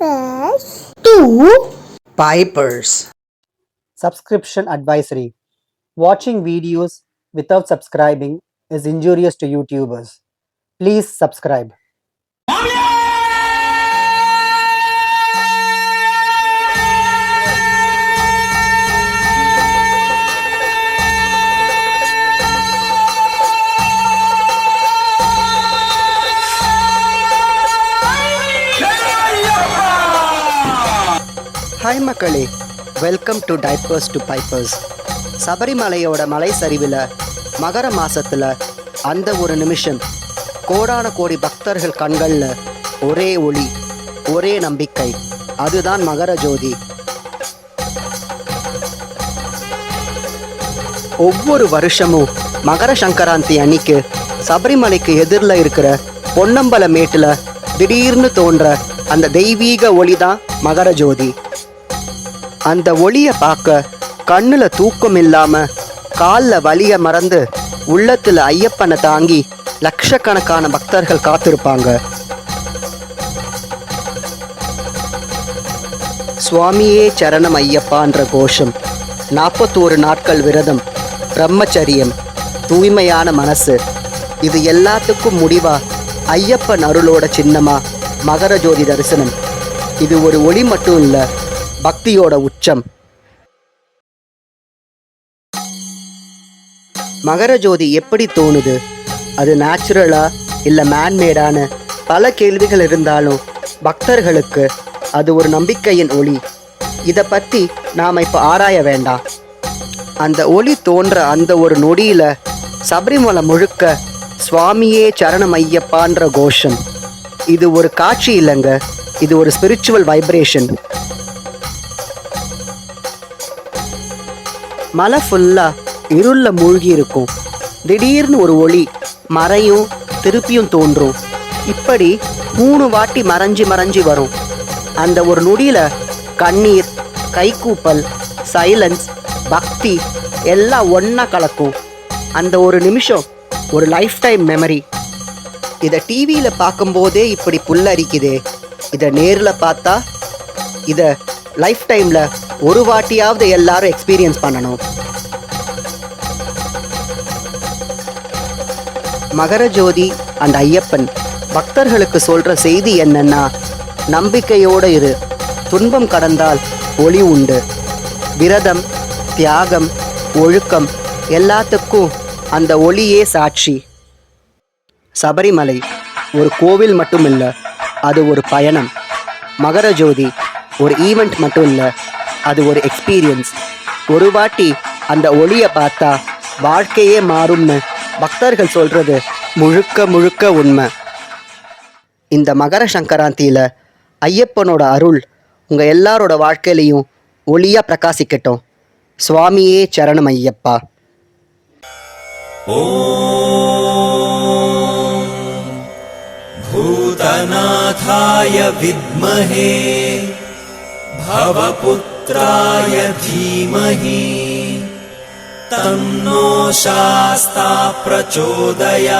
Pipers. Two. Pipers. Subscription advisory. Watching videos without subscribing is injurious to YouTubers. Please subscribe. Hi மக்களே welcome to typers to pipers சபரிமலையோட மலை சரிவில் மகர மாசத்துல அந்த ஒரு நிமிஷம் கோடான கோடி பக்தர்கள் கண்களில் ஒரே ஒளி ஒரே நம்பிக்கை அதுதான் மகர ஜோதி. ஒவ்வொரு வருஷமும் மகர சங்கராந்தி அன்னைக்கு சபரிமலைக்கு எதிரில் இருக்கிற பொன்னம்பல மேட்டில் திடீர்னு தோன்ற அந்த தெய்வீக ஒளி தான் மகர ஜோதி. அந்த ஒளியை பார்க்க கண்ணுல தூக்கம் இல்லாம காலில் வலிய மறந்து உள்ளத்துல ஐயப்பனை தாங்கி லட்சக்கணக்கான பக்தர்கள் காத்திருப்பாங்க. சுவாமியே சரணம் ஐயப்பான்ற கோஷம். நாற்பத்தோரு நாட்கள் விரதம் பிரம்மச்சரியம் தூய்மையான மனசு. இது எல்லாத்துக்கும் முடிவா ஐயப்பன் அருளோட சின்னமா மகர ஜோதி தரிசனம். இது ஒரு ஒளி மட்டும் இல்ல பக்தியோட உச்சம். மகர ஜோதி எப்படி தோணுது? அது நேச்சுரலா இல்ல மேன்மேடான பல கேள்விகள் இருந்தாலும் பக்தர்களுக்கு அது ஒரு நம்பிக்கையின் ஒளி. இதை பத்தி நாம இப்ப ஆராய வேண்டாம். அந்த ஒளி தோன்ற அந்த ஒரு நொடியில சபரிமலை முழுக்க சுவாமியே சரணம் ஐயப்பான்ற கோஷம். இது ஒரு காட்சி இல்லைங்க. இது ஒரு ஸ்பிரிச்சுவல் வைப்ரேஷன் மலை ஃபுல்லா இருளில் மூழ்கி இருக்கும் திடீர்னு ஒரு ஒளி மறையும் திருப்பியும் தோன்றும். இப்படி மூணு வாட்டி மறைஞ்சு மறைஞ்சி வரும். அந்த ஒரு நொடியில கண்ணீர் கைகூப்பல் சைலன்ஸ் பக்தி எல்லாம் ஒன்றா கலக்கும். அந்த ஒரு நிமிஷம் ஒரு லைஃப் டைம் மெமரி இதை டிவியில் பார்க்கும்போதே இப்படி புல்லரிக்குதே. இதை நேரில் பார்த்தா இதை லைஃப் டைமில் ஒரு வாட்டியாவது எல்லாரும் எக்ஸ்பீரியன்ஸ் பண்ணணும். மகர ஜோதி அந்த ஐயப்பன் பக்தர்களுக்கு சொல்ற செய்தி என்னன்னா நம்பிக்கையோட இரு. துன்பம் கடந்தால் ஒளி உண்டு. விரதம் தியாகம் ஒழுக்கம் எல்லாத்துக்கும் அந்த ஒளியே சாட்சி. சபரிமலை ஒரு கோவில் மட்டும் இல்லை அது ஒரு பயணம். மகர ஜோதி ஒரு ஈவெண்ட் மட்டும் இல்லை அது ஒரு எக்ஸ்பீரியன்ஸ் ஒரு வாட்டி அந்த ஒளியை பார்த்தா வாழ்க்கையே மாறும்னு பக்தர்கள் சொல்றது முழுக்க முழுக்க உண்மை இந்த மகர சங்கராந்தியில் ஐயப்பனோட அருள் உங்கள் எல்லாரோட வாழ்க்கையிலையும் ஒளியாக பிரகாசிக்கட்டும் சுவாமியே சரணம் ஐயப்பா भूतनाथाय विद्महे य धीमहि। तं नो शास्ता प्रचोदयात्।